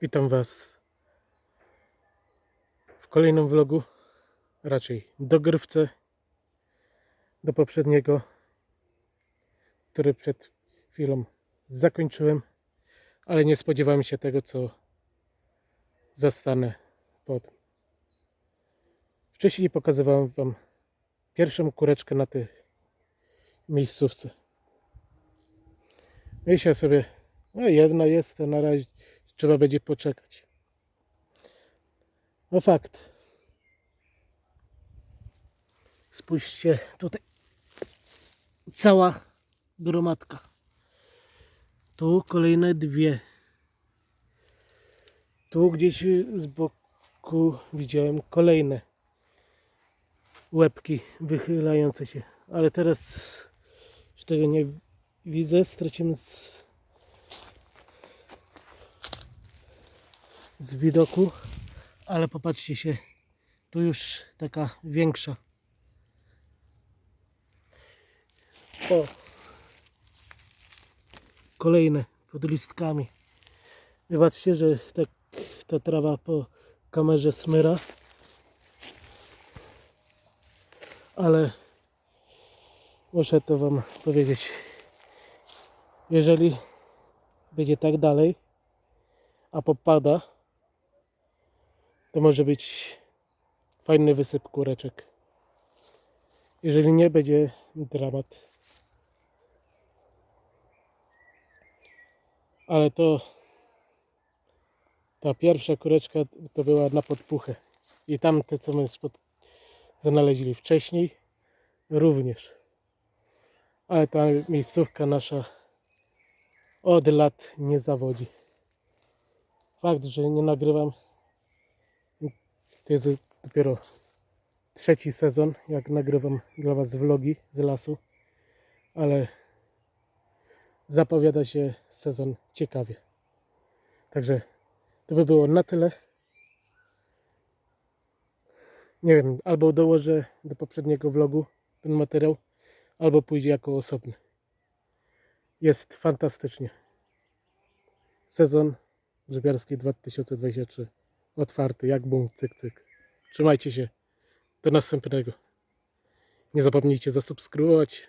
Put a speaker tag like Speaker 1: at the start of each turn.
Speaker 1: Witam Was w kolejnym vlogu, raczej dogrywce do poprzedniego, który przed chwilą zakończyłem, ale nie spodziewałem się tego, co zastanę potem. Wcześniej pokazywałem Wam pierwszą kureczkę na tej miejscówce. Myślę sobie, no jedna jest, to na razie trzeba będzie poczekać. No fakt. Spójrzcie, tutaj cała gromadka. Tu kolejne dwie. Tu gdzieś z boku widziałem kolejne łebki wychylające się. Ale teraz już tego nie widzę. Stracimy z, z widoku. Ale popatrzcie się. Tu już taka większa. O! Kolejne pod listkami. Wybaczcie, że tak ta trawa po kamerze smyra. Ale muszę to Wam powiedzieć. Jeżeli będzie tak dalej, a popada, to może być fajny wysyp kureczek. Jeżeli nie, będzie dramat. Ale to ta pierwsza kureczka to była na podpuchę. I tamte, co my spod... znaleźli wcześniej, również. Ale ta miejscówka nasza od lat nie zawodzi. Fakt, że nie nagrywam, to jest dopiero trzeci sezon, jak nagrywam dla Was vlogi z lasu, ale zapowiada się sezon ciekawie. Także to by było na tyle. Nie wiem, albo dołożę do poprzedniego vlogu ten materiał, albo pójdzie jako osobny. Jest fantastycznie. Sezon grzybiarski 2023 otwarty, jak bum, cyk, cyk. Trzymajcie się. Do następnego. Nie zapomnijcie zasubskrybować,